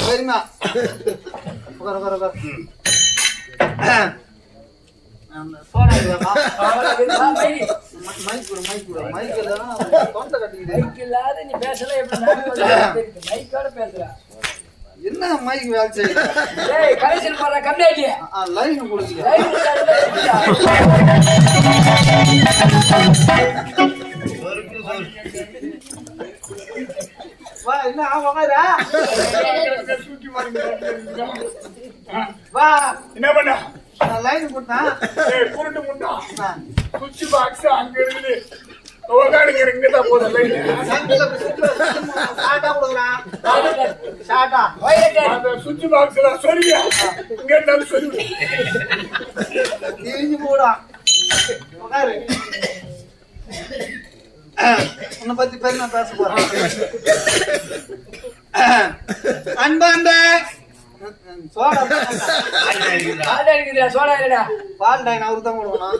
சரிம்மா. உட்கார் உட்கார் உட்கார். அந்த சோடா இல்லையாம்மா? ம- வா என்ன உட்காரா. வா. என்ன பண்ண? நான் லைன் கொடுத்தேன். ஏய், குருட்டு முண்டா. சுவிட்ச் பாக்ஸ் அங்க இருக்குது. உக்காடுங்க இங்கதான் போதும் லைன் சங்கில ஷார்ட்டா கொடுக்குறான் ஷார்ட்டா அந்த சுவிட்ச் பாக்ஸ்ல சொல்லியா இங்க இருந்தாலும் சொல்லி. திரிஞ்சு போடான் உட்காரு. உன்னை பத்தி பெருமை பேச போறேன். அன்பாண்ட சோடா சோடா இல்லடா பால் டைன் அவரு தான் கொடுக்கணும்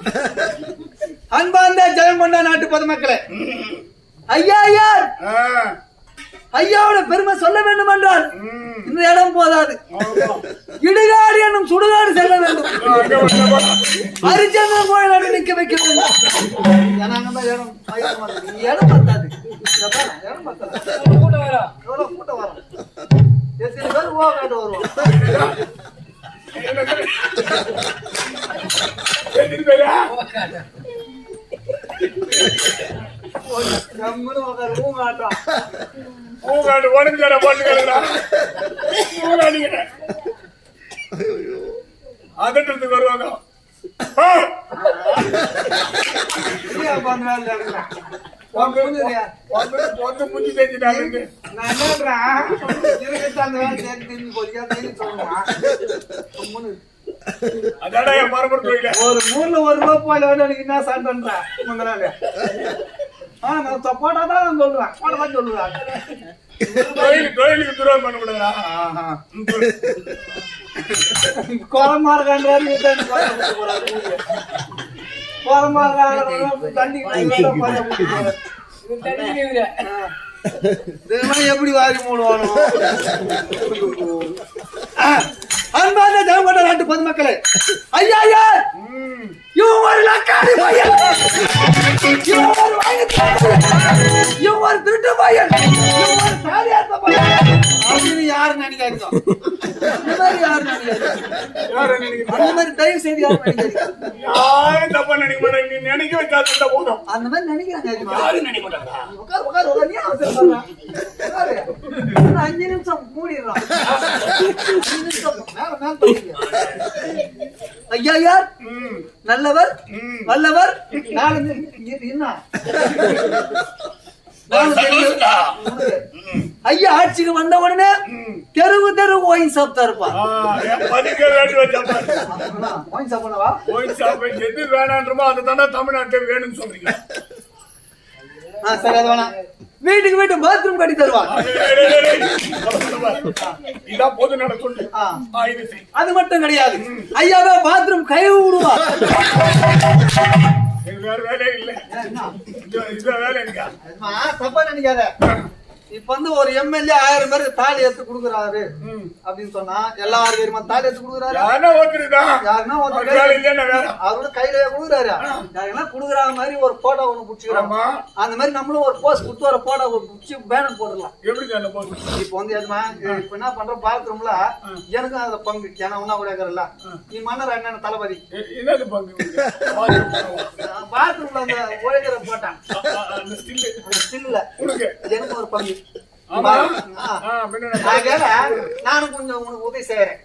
அன்பார்ந்த ஜெயம் கொண்ட நாட்டு பொதுமக்களே. ஐயா ஐயார் ஐயாவோட பெருமை சொல்ல வேண்டும் என்றால் இந்த இடம் போதாது. இடுகாடு என்னும் சுடுகாடு செல்ல வேண்டும். ஹரிச்சந்திரன் கோயில் நிக்க வைக்க வேண்டும். இடம் பயங்கரமா இருக்கு. இங்க இடம் பத்தாது இங்க பாரு, இடம் பத்தாது கூட்டம் வரும். எத்தனை பேர் ஓ காட்டு வருவோம் கம்முன்னு உட்காரு ஊ காட்டும் பூங்காடு உடம்பு தர போட்டு கிடக்குறான் பூங்காடிக்கிட்ட அதட்டத்துக்கு வருவாங்க. ஒரு நூறுல ஒரு ரூபா போயில எனக்கு என்ன முதலாளி ஆ நான் போட்டாதான் நான் சொல்லுவேன். போட்டதான் சொல்லுவேன். தொழில் தொழிலுக்கு துரோகம். இது தண்ணி நீங்க இதெல்லாம் எப்படி வாரி மூடுவானோ? அன்பார்ந்த ஜெயங்கொண்ட நாட்டு பொதுமக்களே ஐயா ஐயா! இவன் ஒரு லக்காடி பையன். இவன் ஒரு திருட்டு பையன் இவன் ஒரு தாலியாத்த பையன் அப்படின்னு யாரு நினைக்காதீங்க இந்த மாதிரி யாரு நினைக்காதீங்க அந்த மாதிரி தயவு செய்து யாரும் நினைக்காதீங்க யாரும் தப்பா நினைக்க மாட்டாங்க நீ நினைக்க போதும் அந்த மாதிரி நினைக்கிறாங்க யாரும் நினைக்க மாட்டாங்க நீ அஞ்சு நிமிஷம் மூடிடுறான். அஞ்சு நிமிஷம். மேல, மேல ஐயா யார் நல்லவர்? வல்லவர்? நாலு. ஐயா ஆட்சிக்கு வந்த உடனே தெருவு தெரு ஓயின் சாப்பிட்டா இருப்பா ஆ, என் பதிக்க வேண்டி வச்சா பாரு. ஓயின் சாப்பிடவா ஒயின் ஷாப் எது வேணான்றமோ அதை தானே தமிழ்நாட்டுக்கு வேணும்னு சொல்றீங்க. சரி அது வேணாம். வீட்டுக்கு வீட்டு பாத்ரூம் கட்டி தருவா டேய், டேய், டேய், டேய். இதான் பொது நட சொல்லு. ஆ. ஆ, இது செய். அது மட்டும் கிடையாது. ஐயாவே பாத்ரூம் கை விடுவா. எனக்கு வேற வேலையே இல்ல. வேலை இருக்கா தப்பா நினைக்காத. இப்ப வந்து ஒரு எம்எல்ஏ ஆயிரம் பேருக்கு தாலி எடுத்து கொடுக்குறாரு. அப்படின்னு சொன்னா எல்லாரும் தெரியுமா தாலி எடுத்து கொடுக்குறாரு? யாருன்னா அவரோட கையிலேயே கொடுக்குறாரு. யாருன்னா கொடுக்குற மாதிரி ஒரு போட்டோ ஒண்ணு பிடிச்சிக்கிறோம். அந்த மாதிரி நம்மளும் ஒரு போஸ்ட் கொடுத்து ஒரு போட்டோ பிடிச்சி பேனர் போடலாம் எப்படி இப்ப வந்து எதுமா இப்ப என்ன பண்றோம் பாத்ரூம்ல எனக்கும் அதுல பங்கு. ஏன்னா உன்னா கூட இருக்கிறல்ல நீ மன்னர் என்னன்னு தளபதி? பாத்ரூம்ல அந்த உழைக்கிற போட்டான் எனக்கு ஒரு பங்கு. நானும் கொஞ்சம் உனக்கு உதவி செய்யறேன்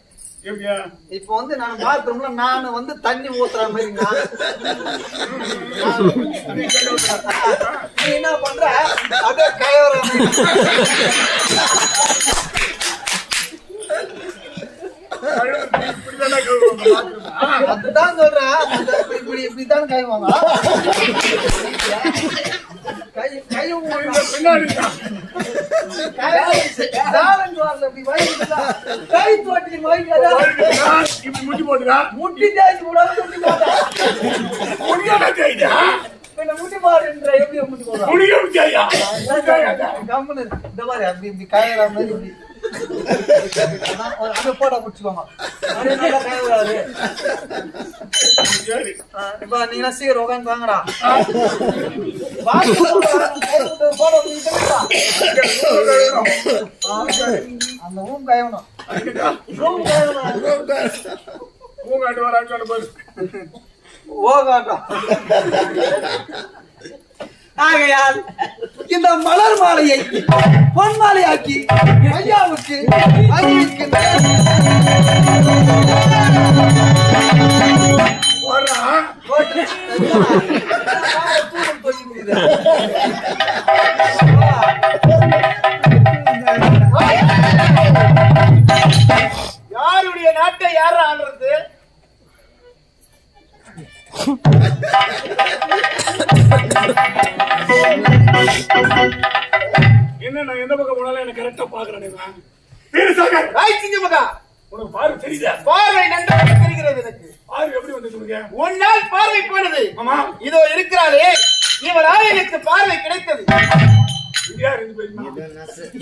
இப்போ வந்து நான் பாத்ரூம்ல நான் வந்து தண்ணி ஊத்துற மாதிரி நான் நீ என்ன பண்ற? இப்படிதானே bathroom. ஆ, அதுதான் சொல்றேன். இப்படி இப்படி இப்படித்தான் கைவாங்க கை கை பின்னாடி தான். முட்டி போட்டுக்கா. முட்டி தேய்ச்சி போடாம முட்டி போட்டா முடியாத கைதா. சரி இப்ப நீங்க சீக்கிரம் உட்காந்து வாங்கடா அந்த ஊம் கயவணும் ஊம் கயவணும் பூங்காட்டு வரான்னு சொன்ன போது ஓகாட்டம் ஆகையால் இந்த மலர் மாலையை பொன் மாலையாக்கி ஐயாவுக்கு அறிவிக்கின்றேன். யாருடைய நாட்டை யார் ஆள்றது? என்ன நான் எந்த பக்கம் போனாலும் எனக்கு கரெக்டா பாக்குறேன் வீரசாகர் ராய்ச்சிங்க மகா உனக்கு பாரு தெரியுதா? பார்வை நன்றாக தெரிகிறது எனக்கு. பாரு எப்படி வந்து சொல்லுங்க உன்னால் பார்வை போனது. ஆமா. இதோ இருக்கிறாரே இவரால் எனக்கு பார்வை கிடைத்தது.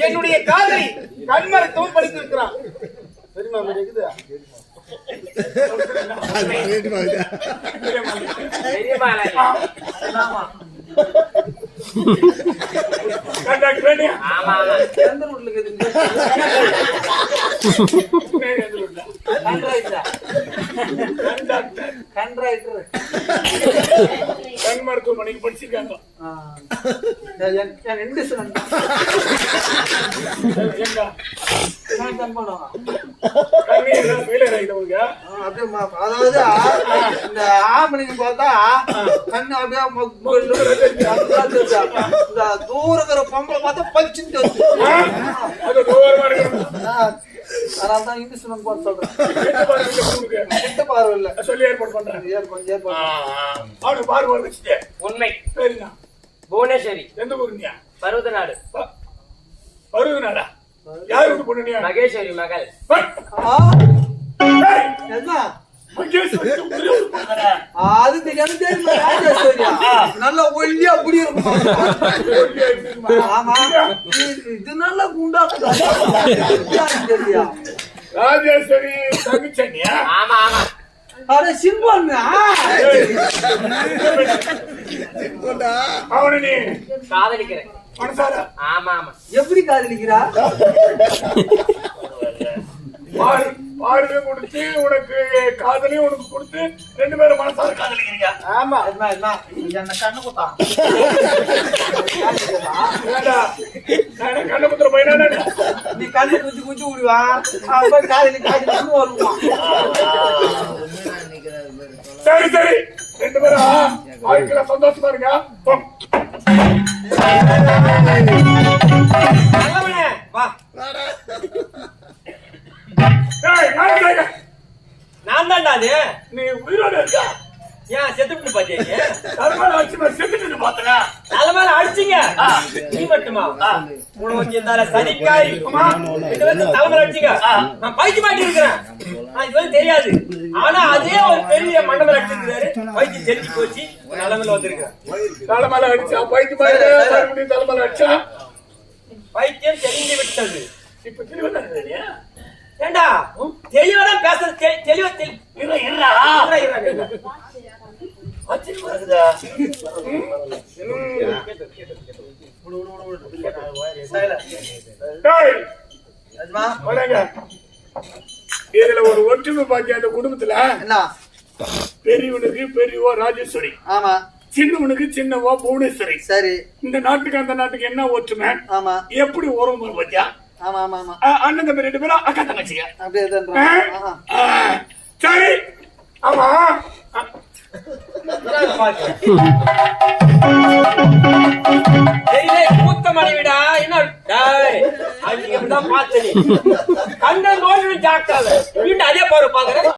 என்னுடைய காதலி கண்மருத்துவம் படித்திருக்கிறான் தெரியுமா உங்களுக்கு இருக்குதா? ஆமா. கண் மருத்துவமனைக்கு படிச்சிருக்காங்க அதாவது இந்த ஆம்பளைங்க பார்த்தா கண்ணு அப்படியே? இந்த தூரம் இருக்கிற பொம்பளை பார்த்தா பளிச்சுன்னு தெரியுது. அது தூரமா இருக்கணும் ஆ, அதனாலதான் இந்துஸ்தான் போட்டு சொல்றேன் எந்த பாரு இந்த பார்வை இல்ல சொல்லி ஏற்பாடு பண்றேன் ஏற்படும் ஏற்படும் அவனுக்கு பாரு வர வச்சுட்டு உண்மை. சரிண்ணா. புவனேஸ்வரி. எந்த ஊருங்க? பருவதநாடு. வருதுனாடா யார் வீட்டு பொண்ணுனியா மகேஸ்வரி மகள். என்ன? அது தெரியுமா ராஜேஸ்வரியா நல்ல ஒல்லியா அப்படி இருக்கும்? ஆமா. இது- நல்ல குண்டா ராஜேஸ்வரி தங்கச்சனியா? ஆமா ஆமா. அட சிம்பண்ணா அவனை. நீ காதலிக்கிறேன். மனசார. ஆமா ஆமா. எப்படி காதலிக்கிறா? பாருங்க கொடுத்து உனக்கு காதலையும் உனக்கு கொடுத்து ரெண்டு பேரும் மனசார காதலிக்கிறீங்க. ஆமா என்ன என்ன என்ன கண்ணு குத்தா? ஏண்டா, நான் என்ன கண்ணபுத்திர பையனா நீ கண்ணு குஞ்சு குஞ்சு விடுவா. அவன் காதலி காதலி வருவான். சரி சரி. ரெண்டு பேரும் வாழ்க்கையில சந்தோஷமா இருங்க. வா. ஏய், யாரு கேக்க? நான் தான்டா அது. நீ உயிரோட இருக்கா? ஏன் செத்துட்டு தர்மராஜ் வச்சு நான் செத்துட்டு பார்த்தனா? நல்ல மேல அடிச்சீங்க நீ மட்டுமா? உனக்கு இந்த சனிக்காய் இது வந்து தலைமையில அடிச்சீங்க. நான் பைத்தியம் மாட்டி இருக்கிறேன். இது வந்து தெரியாது. ஆனா அதே ஒரு பெரிய மண்டபம் அடிச்சிருக்காரு பைத்தியம் தெரிஞ்சு போச்சு. நிலைமையில வந்திருக்கிறேன். தலைமையில அடிச்சா பைக்கு மறுபடியும் தலைமையில அடிச்சா? பைத்தியம் தெரிஞ்சு விட்டது. இப்ப திரும்ப தானே ஏண்டா தெளிவாதான் பேசுறது. தெ- தெளிவா தெளி இருடா இதுல ஒரு ஒற்றுமை பாக்கி அந்த குடும்பத்துல. என்ன? பெரியவனுக்கு பெரியவோ ராஜேஸ்வரி. ஆமா. சின்னவனுக்கு சின்னவோ புவனேஸ்வரி. சரி. இந்த நாட்டுக்கு அந்த நாட்டுக்கு என்ன ஒற்றுமை? ஆமா. எப்படி உறவு முறை பத்தியா? ஆமா ஆமா ஆமா அண்ணன் தம்பி ரெண்டு பேரும் அக்கா தங்கச்சிங்க. அப்படியே தான் சரி. ஆமா. மூத்த மனைவிடா என்ன? டேய், அது எப்படிதான் பார்த்த நீ கண்ட நோய் ஜாக்கிரதை. வீட்டு அதே பாரு பாக்குறேன்.